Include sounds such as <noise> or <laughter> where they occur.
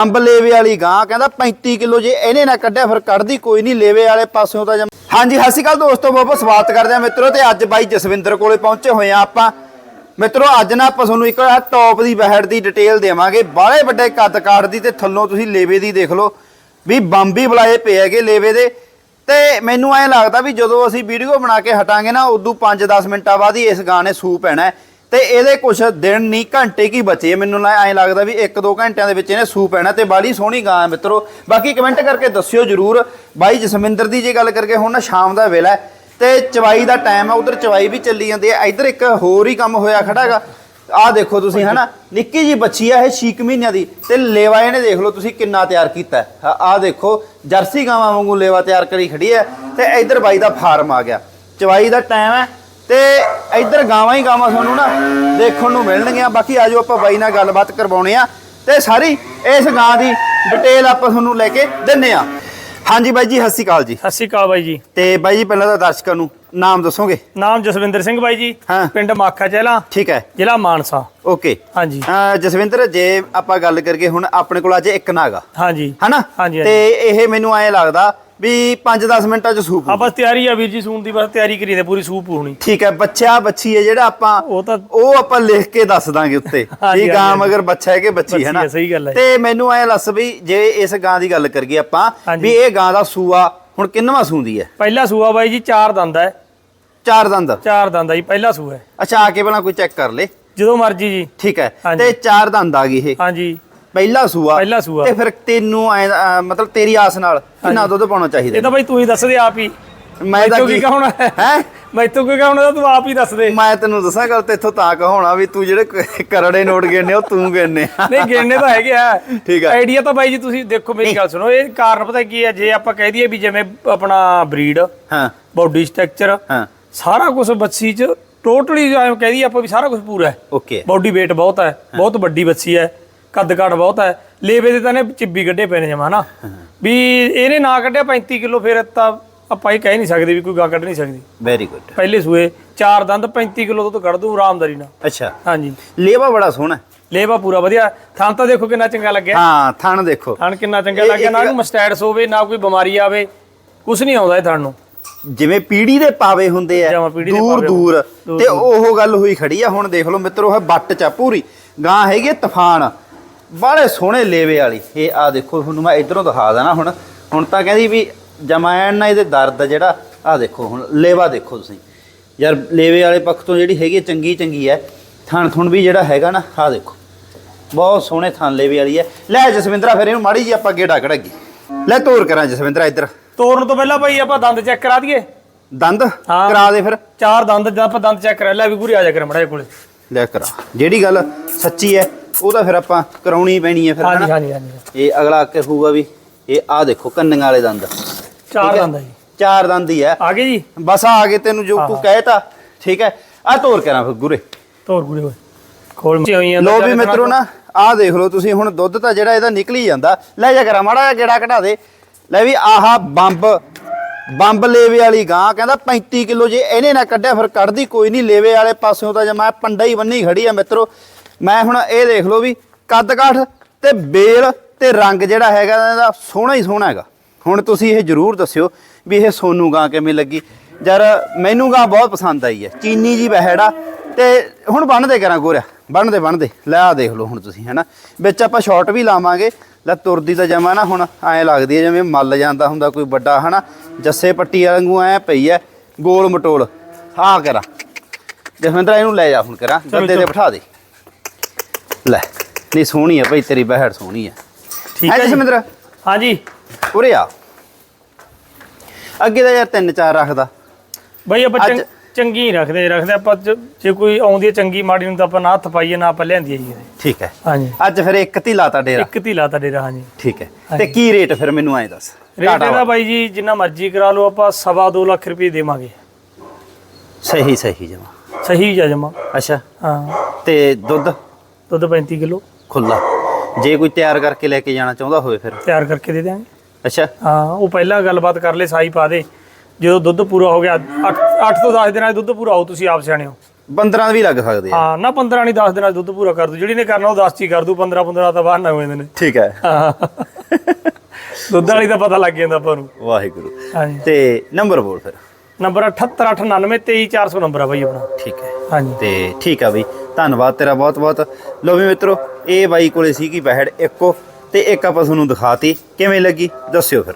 ਅੰਬ ਲੇਵੇ ਵਾਲੀ ਗਾਂ, ਕਹਿੰਦਾ 35 ਕਿਲੋ ਜੇ ਇਹਨੇ ਨਾ ਕੱਢਿਆ, ਫਿਰ ਕੱਢਦੀ ਕੋਈ ਨਹੀਂ, ਲੇਵੇ ਵਾਲੇ ਪਾਸਿਓਂ ਤਾਂ ਹਾਂਜੀ, ਸਤਿ ਸ਼੍ਰੀ ਅਕਾਲ ਦੋਸਤੋ, ਬਹੁਤ ਬਹੁਤ ਸਵਾਗਤ ਕਰਦੇ ਆ ਮਿੱਤਰੋ, ਤੇ ਅੱਜ ਬਾਈ ਜਸਵਿੰਦਰ ਕੋਲੇ ਪਹੁੰਚੇ ਹੋਏ ਆ ਆਪਾਂ। ਮਿੱਤਰੋ, ਅੱਜ ਨਾ ਆਪਾਂ ਤੁਹਾਨੂੰ ਇੱਕ ਟੌਪ ਦੀ ਬਹਿੜ ਦੀ ਡਿਟੇਲ ਦੇਵਾਂਗੇ, ਬਾਹਲੇ ਵੱਡੇ ਕੱਦ ਕਾਠ ਦੀ ਤੇ ਥੱਲੋਂ ਤੁਸੀਂ ਲੇਵੇ ਦੀ ਦੇਖ ਲਓ, ਵੀ ਬੰਬੀ ਬੁਲਾਏ ਪਏ ਹੈਗੇ ਲੇਵੇ ਦੇ। ਤੇ ਮੈਨੂੰ ਐਂ ਲੱਗਦਾ ਵੀ ਜਦੋਂ ਅਸੀਂ ਵੀਡੀਓ ਬਣਾ ਕੇ ਹਟਾਂਗੇ ਨਾ, ਉਦੋਂ 5-10 ਮਿੰਟਾਂ ਬਾਅਦ ਹੀ ਇਸ ਗਾਣੇ ਸੂ ਪੈਣਾ ਹੈ। ਤੇ ਇਹਦੇ ਕੁਛ ਦਿਨ ਨਹੀਂ ਘੰਟੇ ਕੀ ਬਚੇ? ਮੈਨੂੰ ਨਾ ਐਂ ਲੱਗਦਾ ਵੀ 1-2 ਘੰਟਿਆਂ ਦੇ ਵਿੱਚ ਇਹਨੇ ਸੂ ਪੈਣਾ ਤੇ ਬਾਲੀ ਸੋਹਣੀ ਗਾਂ ਹੈ ਮਿੱਤਰੋ। ਬਾਕੀ ਕਮੈਂਟ ਕਰਕੇ ਦੱਸਿਓ ਜਰੂਰ। ਬਾਈ ਜਸਮਿੰਦਰ ਦੀ ਜੇ ਗੱਲ ਕਰਕੇ ਹੁਣ ਨਾ ਸ਼ਾਮ ਦਾ ਵੇਲਾ ਹੈ ਤੇ ਚਵਾਈ ਦਾ ਟਾਈਮ ਹੈ ਉਧਰ ਚਵਾਈ ਵੀ ਚੱਲੀ ਜਾਂਦੀ ਹੈ। ਇੱਧਰ ਇੱਕ ਹੋਰ ਹੀ ਕੰਮ ਹੋਇਆ ਖੜਾ ਹੈਗਾ। ਆਹ ਦੇਖੋ ਤੁਸੀਂ, ਹਨਾ? ਨਿੱਕੀ ਜੀ ਬੱਚੀ ਆ ਇਹ 6 ਮਹੀਨਿਆਂ ਦੀ। ਤੇ ਲੇਵਾ ਇਹਨੇ ਦੇਖ ਲਓ ਤੁਸੀਂ ਕਿੰਨਾ ਤਿਆਰ ਕੀਤਾ ਹੈ। ਆਹ ਦੇਖੋ, ਜਰਸੀ ਗਾਵਾਂ ਵਾਂਗੂ ਲੇਵਾ ਤਿਆਰ ਕਰੀ ਖੜੀ ਹੈ। ਤੇ ਇੱਧਰ ਬਾਈ ਦਾ ਫਾਰਮ ਆ ਗਿਆ। ਚਵਾਈ ਦਾ ਟਾਈਮ ਹੈ ਤੇ ਇੱਧਰ ਗਾਵਾਂ ਹੀ ਗਾਵਾਂ ਤੁਹਾਨੂੰ ਨਾ ਦੇਖਣ ਨੂੰ ਮਿਲਣਗੀਆਂ। ਬਾਕੀ ਆਜੋ ਆਪਾਂ ਬਾਈ ਨਾਲ ਗੱਲਬਾਤ ਕਰਵਾਉਣੇ ਆ। ਤੇ ਸਾਰੀ ਇਸ ਗਾਂ ਦੀ ਡਿਟੇਲ ਆਪਾਂ ਤੁਹਾਨੂੰ ਲੈ ਕੇ ਦਿੰਨੇ ਆ। ਹਾਂਜੀ ਬਾਈ ਜੀ ਸਤਿ ਸ਼੍ਰੀ ਅਕਾਲ ਜੀ। ਸਤਿ ਸ਼੍ਰੀ ਅਕਾਲ ਬਾਈ ਜੀ। ਤੇ ਬਾਈ ਜੀ ਪਹਿਲਾਂ ਤਾਂ ਦਰਸ਼ਕਾਂ ਨੂੰ ਨਾਮ ਦੱਸੋਗੇ? ਨਾਮ ਜਸਵਿੰਦਰ ਸਿੰਘ ਬਾਈ ਜੀ। ਹਾਂ। ਪਿੰਡ ਮਾਖਾ ਚਹਿਲਾ ਠੀਕ ਹੈ। ਜ਼ਿਲ੍ਹਾ ਮਾਨਸਾ। ਓਕੇ। ਹਾਂਜੀ। ਜਸਵਿੰਦਰ ਜੇ ਆਪਾਂ ਗੱਲ ਕਰੀਏ ਹੁਣ ਆਪਣੇ ਕੋਲ ਅੱਜ ਇੱਕ ਨਾਗਾ ਹਾਂਜੀ। ਹਨਾ? ਹਾਂਜੀ, ਤੇ ਇਹ ਮੈਨੂੰ ਐਂ ਲੱਗਦਾ ਵੀ 5-10 ਮਿੰਟਾਂ ਚ ਸੂਪ ਆ ਬਸ ਤਿਆਰੀ ਆ ਵੀਰ ਜੀ ਸੂਣ ਦੀ ਬਸ ਤਿਆਰੀ ਕਰੀ ਤੇ ਪੂਰੀ ਸੂਪ ਹੋਣੀ। ਠੀਕ ਹੈ ਬੱਚਾ ਬੱਚੀ ਹੈ ਜਿਹੜਾ ਆਪਾਂ ਉਹ ਤਾਂ ਉਹ ਆਪਾਂ ਲਿਖ ਕੇ ਦੱਸ ਦਾਂਗੇ ਉੱਤੇ <laughs> ਵੀ ਗਾਂ। ਮਗਰ ਬੱਚਾ ਹੈ ਕਿ ਬੱਚੀ ਹੈ ਨਾ ਹੈ, ਸਹੀ ਗੱਲ ਹੈ। ਤੇ ਮੈਨੂੰ ਐਂ ਲੱਸ ਵੀ ਜੇ ਇਸ ਗਾਂ ਦੀ ਗੱਲ ਕਰੀਏ ਆਪਾਂ। ਵੀ ਇਹ ਗਾਂ ਦਾ ਸੂਆ ਹੁਣ ਕਿੰਨਵਾਂ ਸੂੰਦੀ ਹੈ? ਪਹਿਲਾ ਸੂਆ ਬਾਈ ਜੀ ਚਾਰ ਦੰਦ ਹੈ। ਚਾਰ ਦੰਦ। ਚਾਰ ਦੰਦ ਆ ਜੀ ਪਹਿਲਾ ਸੂਆ ਹੈ। ਅੱਛਾ ਆ ਕੇ ਪਹਿਲਾਂ ਕੋਈ ਚੈੱਕ ਕਰ ਲੇ। ਜਦੋਂ ਮਰਜ਼ੀ ਜੀ। ਠੀਕ ਹੈ। ਤੇ ਚਾਰ ਦੰਦ ਆ ਗਈ ਇਹ। ਹਾਂਜੀ। ਪਹਿਲਾ ਸੂਆ ਪਹਿਲਾ ਸੂਆ। ਤੇ ਫਿਰ ਤੈਨੂੰ ਮਤਲਬ ਤੇਰੀ ਆਸ ਨਾਲ ਕਿੰਨਾ ਦੁੱਧ ਪਾਉਣਾ ਇਹ ਚਾਹੀਦਾ ਤਾਂ ਬਾਈ ਤੂੰ ਹੀ ਦੱਸ ਦੇ ਆਪ ਹੀ। ਮੈਂ ਤਾਂ ਕੀ ਕਹਾਉਣਾ? ਹੈ? ਹੈ ਮੈਥੋਂ ਕੀ ਕਹਾਉਣਾ ਤੂੰ ਆਪ ਹੀ ਦੱਸ ਦੇ। ਮੈਂ ਤੈਨੂੰ ਦੱਸਾਂ ਗੱਲ ਤੇ ਇੱਥੋਂ ਤਾਂ ਕਹਾਉਣਾ ਵੀ ਤੂੰ ਜਿਹੜੇ ਕਰੜੇ ਨੋਟ ਗਿਣਨੇ ਉਹ ਤੂੰ ਗਿਣਨੇ। ਨਹੀਂ ਗਿਣਨੇ ਤਾਂ ਹੈਗੇ ਆ। ਠੀਕ ਆ। ਆਈਡੀਆ ਤਾਂ ਬਾਈ ਜੀ ਤੁਸੀਂ ਦੇਖੋ ਮੇਰੀ ਗੱਲ ਸੁਣੋ ਇਹ ਕਾਰਨ ਪਤਾ ਕੀ ਹੈ ਜੇ ਆਪਾਂ ਕਹਿ ਦਈਏ ਵੀ ਜਿਵੇਂ ਆਪਣਾ ਬਰੀਡ ਹਾਂ। ਬਾਡੀ ਸਟਰਕਚਰ ਹਾਂ। ਸਾਰਾ ਕੁਝ ਬੱਚੀ ਚ ਟੋਟਲੀ ਐਂ ਕਹਿ ਦਈਏ ਆਪਾਂ ਵੀ ਸਾਰਾ ਕੁਝ ਪੂਰਾ ਹੈ। ਓਕੇ। ਬਾਡੀ weight ਬਹੁਤ ਹੈ ਬਹੁਤ ਵੱਡੀ ਬੱਚੀ ਹੈ। ਕੱਦ ਕਾਠ ਬਹੁਤ ਹੈ। ਲੇਵੇ ਦੇ ਤਾਂ ਨੇ ਚਿੱਬੀ ਗੱਡੇ ਪਏ ਨੇ ਜਮਾ ਨਾ ਵੀ ਇਹਨੇ ਨਾ ਕੱਢਿਆ 35 ਕਿਲੋ ਫਿਰ ਤਾਂ ਆਪਾਂ ਇਹ ਕਹਿ ਨਹੀਂ ਸਕਦੇ ਵੀ ਕੋਈ ਗਾਂ ਕੱਢ ਨਹੀਂ ਸਕਦੀ। ਵੈਰੀ ਗੁੱਡ ਪਹਿਲੇ ਸੂਏ ਚਾਰ ਦੰਦ 35 ਕਿਲੋ ਦੁੱਧ ਕੱਢ ਦੂ ਆਰਾਮਦਾਰੀ ਨਾਲ। ਅੱਛਾ। ਹਾਂਜੀ। ਲੇਵਾ ਬੜਾ ਸੋਹਣਾ ਹੈ। ਲੇਵਾ ਪੂਰਾ ਵਧੀਆ। ਥਾਂ ਤਾਂ ਦੇਖੋ ਕਿੰਨਾ ਚੰਗਾ ਲੱਗਿਆ। ਹਾਂ ਥਣ ਦੇਖੋ। ਥਣ ਕਿੰਨਾ ਚੰਗਾ ਲੱਗਿਆ। ਨਾ ਕੋਈ ਮਸਟੈਡਸ ਹੋਵੇ ਨਾ ਕੋਈ ਬਿਮਾਰੀ ਆਵੇ ਕੁਝ ਨਹੀਂ ਆਉਂਦਾ ਇਹ ਥਣ ਨੂੰ। ਜਿਵੇਂ ਪੀੜੀ ਦੇ ਪਾਵੇ ਹੁੰਦੇ ਆ ਦੂਰ ਦੂਰ। ਤੇ ਉਹ ਗੱਲ ਹੋਈ ਖੜੀ ਆ ਹੁਣ ਦੇਖ ਲਓ ਮਿੱਤਰੋ ਇਹ ਬੱਟ ਚ ਪੂਰੀ। ਗਾਂ ਹੈਗੀ ਤੂਫਾਨ। ਬਾਲੇ ਸੋਹਣੇ ਲੇਵੇ ਵਾਲੀ। ਇਹ ਆ ਦੇਖੋ ਤੁਹਾਨੂੰ ਮੈਂ ਇਧਰੋਂ ਦਿਖਾ ਦੇਣਾ ਹੁਣ। ਹੁਣ ਤਾਂ ਕਹਿੰਦੀ ਵੀ ਜਮਾਇਣ ਨਾਲ ਇਹਦੇ ਦਰਦ ਜਿਹੜਾ ਆ ਦੇਖੋ ਹੁਣ ਲੇਵਾ ਦੇਖੋ ਤੁਸੀਂ। ਯਾਰ ਲੇਵੇ ਵਾਲੇ ਪੱਖ ਤੋਂ ਜਿਹੜੀ ਹੈਗੀ ਚੰਗੀ ਚੰਗੀ ਹੈ ਥਣ ਥੁਣ ਵੀ ਜਿਹੜਾ ਹੈਗਾ ਨਾ ਆ ਦੇਖੋ। ਬਹੁਤ ਸੋਹਣੇ ਥਣ ਲੇਵੇ ਵਾਲੀ ਹੈ ਲੈ ਜਸਵਿੰਦਰਾ ਫਿਰ ਇਹਨੂੰ ਮਾੜੀ ਜੀ ਆਪਾਂ ਗੇੜਾ ਕਢਾਈਏ। ਲੈ ਤੋਰ ਕਰਾਂ ਜਸਵਿੰਦਰਾ ਇੱਧਰ। ਤੋਰਨ ਤੋਂ ਪਹਿਲਾਂ ਭਾਈ ਆਪਾਂ ਦੰਦ ਚੈੱਕ ਕਰਾ ਦਈਏ। ਦੰਦ। ਕਰਾ ਦੇ ਫਿਰ। ਚਾਰ ਦੰਦ ਜਦ ਆਪਾਂ ਦੰਦ ਚੈੱਕ ਕਰਾ ਲੈ ਵੀ ਪੂਰੀ ਆ ਜਾ ਕਰ ਮੜਾ ਕੋਲੇ। ਲੈ ਕਰਾ। ਜਿਹੜੀ ਗੱਲ ਸੱਚੀ ਹੈ ਉਹ ਤਾਂ ਫਿਰ ਆਪਾਂ ਕਰਾਉਣੀ ਪੈਣੀ ਹੈ ਫਿਰ ਹਾਂਜੀ ਹਨਾ? ਹਾਂਜੀ ਹਾਂਜੀ। ਇਹ ਅਗਲਾ ਅੱਗੇ ਹੋਊਗਾ ਵੀ ਇਹ ਆ ਦੇਖੋ ਕੰਨੀਆਂ ਵਾਲੇ ਦੰਦ। ਚਾਰ? ਦੰਦ ਆ ਜੀ। ਚਾਰ ਦੰਦ ਹੀ ਹੈ ਆ ਗਏ ਜੀ? ਬਸ ਆ ਗਏ ਤੈਨੂੰ ਜੋ ਤੂੰ ਕਹਿਤਾ ਠੀਕ ਹੈ? ਆ ਤੋਰ ਕਰਾਂ ਫਿਰ ਗੁਰੇ। ਤੋਰ ਗੁਰੇ ਹੋਏ। ਖੋਲ ਮਚੀ ਹੋਈਆਂ ਲੋ ਵੀ ਮਿੱਤਰੋ ਨਾ ਆਹ ਦੇਖ ਲਓ ਤੁਸੀਂ ਹੁਣ ਦੁੱਧ ਤਾਂ ਜਿਹੜਾ ਇਹਦਾ ਨਿਕਲ ਹੀ ਜਾਂਦਾ। ਲੈ ਜਾ ਕਰਾਂ ਮਾੜਾ ਜਿਹਾ ਗੇੜਾ ਕਢਾ ਦੇ। ਲੈ ਵੀ ਆਹਾ ਬੰਬ ਬੰਬ ਲੇਵੇ ਵਾਲੀ ਗਾਂ ਕਹਿੰਦਾ 35 ਕਿਲੋ ਜੇ ਇਹਨੇ ਨਾ ਕੱਢਿਆ ਫਿਰ ਕੱਢਦੀ ਕੋਈ ਨਹੀਂ ਲੇਵੇ ਵਾਲੇ ਪਾਸਿਓਂ ਤਾਂ ਜਮਾ ਪੰਡਾ ਹੀ ਬੰਨੀ ਖੜੀ ਆ ਮਿੱਤਰੋ। ਮੈਂ ਹੁਣ ਇਹ ਦੇਖ ਲਓ ਵੀ ਕੱਦ ਕਾਠ ਤੇ ਬੇਲ ਤੇ ਰੰਗ ਜਿਹੜਾ ਹੈਗਾ ਇਹਦਾ ਸੋਹਣਾ ਹੀ ਸੋਹਣਾ ਹੈਗਾ। ਹੁਣ ਤੁਸੀਂ ਇਹ ਜਰੂਰ ਦੱਸਿਓ ਵੀ ਇਹ ਸੋਨੂ ਗਾਂ ਕਿਵੇਂ ਲੱਗੀ। ਯਾਰ ਮੈਨੂੰ ਗਾਂ ਬਹੁਤ ਪਸੰਦ ਆਈ ਹੈ। ਚੀਨੀ ਜੀ ਬਹਿੜਾ ਤੇ ਹੁਣ ਬੰਨਦੇ ਕਰਾਂ ਗੋਰਿਆ। ਬੰਨਦੇ ਬੰਨਦੇ ਲੈ ਆ ਦੇਖ ਲਓ ਹੁਣ ਤੁਸੀਂ ਹੈਨਾ। ਵਿੱਚ ਆਪਾਂ ਸ਼ਾਰਟ ਵੀ ਲਾਵਾਂਗੇ। ਲੈ ਤੁਰਦੀ ਤਾਂ ਜਮਾ ਨਾ ਹੁਣ ਐਂ ਲੱਗਦੀ ਹੈ ਜਿਵੇਂ ਮੱਲ ਜਾਂਦਾ ਹੁੰਦਾ ਕੋਈ ਵੱਡਾ ਹਨਾ। ਜੱਸੇ ਪੱਟੀ ਵਾਂਗੂ ਐ ਪਈ ਐ ਗੋਲ ਮਟੋਲ। ਆ ਕਰਾਂ। ਜਸਵਿੰਦਰ ਇਹਨੂੰ ਲੈ ਜਾ ਹੁਣ ਕਰਾਂ। ਗੱਦੇ ਤੇ ਬਿਠਾ ਦੇ। ਲੈ। ਨਹੀਂ ਸੋਹਣੀ ਹੈ ਭਾਈ ਤੇਰੀ ਬਹਿੜ ਸੋਹਣੀ ਹੈ ਠੀਕ ਹੈ ਹੈ ਜੀ ਜਸਵਿੰਦਰ ਹਾਂਜੀ। ਉਰੇ ਆ। ਅੱਗੇ ਤਾਂ ਯਾਰ ਤਿੰਨ ਚਾਰ ਰੱਖਦਾ। ਬਈ ਆਪਾਂ ਚੰਗ- ਰੱਖਦੇ। ਰੱਖਦੇ ਆਪਾਂ ਜ- ਕੋਈ ਆਉਂਦੀ ਹੈ ਚੰਗੀ ਮਾੜੀ ਨੂੰ ਤਾਂ ਆਪਾਂ ਨਾ ਹੱਥ ਪਾਈਏ ਨਾ ਆਪਾਂ ਲਿਆਂਦੀ ਜੀ। ਠੀਕ ਹੈ। ਹਾਂਜੀ। ਅੱਜ ਫਿਰ ਇੱਕ ਤੀ ਲਾਤਾ ਡੇਰਾ। ਇੱਕ ਧੀ ਲਾਤਾ ਡੇਰਾ ਹਾਂਜੀ। ਠੀਕ ਹੈ। ਤੇ। ਕੀ ਰੇਟ ਫਿਰ ਮੈਨੂੰ ਐਂ ਦੱਸ। ਰੇਟ ਇਹਦਾ। ਬਾਈ ਜੀ ਜਿੰਨਾ ਮਰਜ਼ੀ ਕਰਾ ਲਓ ਆਪਾਂ ਸਵਾ ਦੋ ਲੱਖ ਰੁਪਏ ਦੇਵਾਂਗੇ। ਸਹੀ ਸਹੀ ਜਮਾ। ਸਹੀ ਜਮਾ। ਅੱਛਾ। ਹਾਂ। ਤੇ ਦੁੱਧ? ਦੁੱਧ 35 ਕਿਲੋ। ਖੁੱਲਾ ਜੇ ਕੋਈ ਤਿਆਰ ਕਰਕੇ ਲੈ ਕੇ ਜਾਣਾ ਚਾਹੁੰਦਾ ਹੋਵੇ ਫਿਰ। ਤਿਆਰ ਕਰਕੇ ਦੇ ਦਿਆਂਗੇ। ਅੱਛਾ। ਹਾਂ ਉਹ ਪਹਿਲਾਂ ਗੱਲਬਾਤ ਕਰ ਲੈ ਸਾਈ ਪਾ ਦੇ। ਜਦੋਂ ਦੁੱਧ ਪੂਰਾ ਹੋ ਗਿਆ 8 8 ਤੋਂ 10 ਦਿਨਾਂ 'ਚ ਦੁੱਧ ਪੂਰਾ ਹੋ ਤੁਸੀਂ ਆਪ ਸਿਆਣੇ ਹੋ। 15 ਵੀ ਲੱਗ ਸਕਦੇ ਆ। ਹਾਂ ਨਾ 15 ਨਹੀਂ 10 ਦਿਨਾਂ 'ਚ ਦੁੱਧ ਪੂਰਾ ਕਰ ਦੂ ਜਿਹੜੀ ਨੇ ਕਰਨਾ ਉਹ 10 ਚ ਹੀ ਕਰ ਦੂ 15 15 ਤਾਂ ਬਾਹਰ ਨਾ ਹੋ ਜਾਂਦੇ ਨੇ। ਠੀਕ ਹੈ। ਹਾਂ। ਦੁੱਧ ਵਾਲੀ ਦਾ ਪਤਾ ਲੱਗ ਜਾਂਦਾ ਆਪਾਂ ਨੂੰ। ਵਾਹਿਗੁਰੂ। ਹਾਂਜੀ। ਤੇ ਨੰਬਰ ਬੋਲ ਫਿਰ। ਨੰਬਰ 78899 ਨੰਬਰ ਆ ਬਾਈ ਆਪਣਾ। ਠੀਕ ਹੈ। ਹਾਂਜੀ। ਤੇ ਠੀਕ ਆ ਬਈ। ਧੰਨਵਾਦ ਤੇਰਾ ਬਹੁਤ ਬਹੁਤ। ਲੋ ਵੀ ਮਿੱਤਰੋ ਇਹ ਬਾਈ ਕੋਲੇ ਸੀਗੀ ਬਹਿੜ ਇੱਕੋ ਤੇ ਇੱਕ ਆਪਾਂ ਤੁਹਾਨੂੰ ਦਿਖਾਤੀ। ਕਿਵੇਂ ਲੱਗੀ? ਦੱਸਿਓ ਫਿਰ।